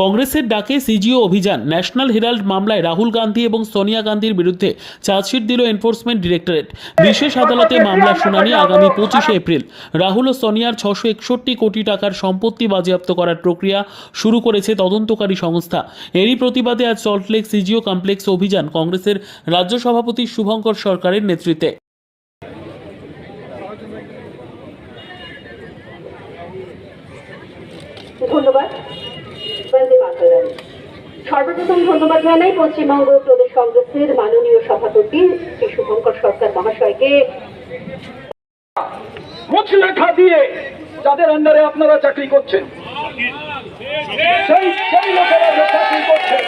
কংগ্রেসের ডাকে সিজিও অভিযান, ন্যাশনাল হেরাল্ড মামলায় রাহুল গান্ধী এবং সোনিয়া গান্ধীর বিরুদ্ধে চার্জশিট দিল এনফোর্সমেন্ট ডিরেক্টরেট। বিশেষ আদালতে মামলার শুনানি আগামী পঁচিশে এপ্রিল। রাহুল ও সোনিয়ার ছশো একষট্টি কোটি টাকার সম্পত্তি বাজেয়াপ্ত করার প্রক্রিয়া শুরু করেছে তদন্তকারী সংস্থা। এরই প্রতিবাদে আজ সল্টলেক সিজিও কমপ্লেক্স অভিযান কংগ্রেসের রাজ্য সভাপতি শুভঙ্কর সরকারের নেতৃত্বে। ধন্যবাদ। বন্দে মাতরম সর্বপ্রথম ধন্যবাদ জানাই পশ্চিমবঙ্গ প্রদেশ কংগ্রেসের মাননীয় সভাপতি শ্রী শুভঙ্কর সরকার মহাশয়কে। মুচলেখা দিয়ে যাদের আন্ডারে আপনারা চাকরি করছেন সেই সেই লোকেরা চাকরি করছেন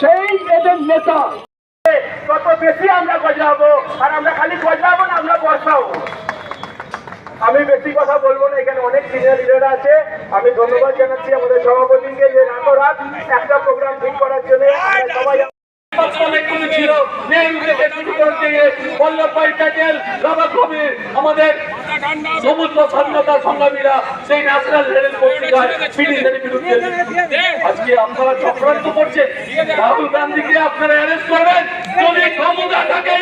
সেই এদের নেতা। কত বেশি আমরা গজাবো আর আমরা খালি গজাবো না আমরা বসাবো আমি বেশি কথা বলব না, এখানে অনেক সিনিয়র লিডার আছে। আমি ধন্যবাদ জানাচ্ছি আমাদের সভাপতিকে যে রাত একটা প্রোগ্রাম ঠিক করার জন্য। সবাই আমাদের সমুদ্র সেই আপনারা রাহুল গান্ধীকে আপনারা অ্যারেস্ট করবেন। যদি ক্ষমতা থাকে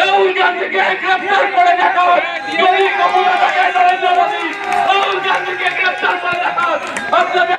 রাহুল গান্ধীকে গ্রেফতার করে দেখা হয়। যদি ক্ষমতা থাকে নরেন্দ্র মোদী রাহুল গান্ধীকে গ্রেফতার করে দেখা হয়। আপনাদের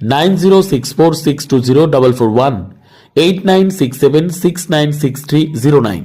nine zero six four six two zero double four one eight nine six seven six nine six three zero nine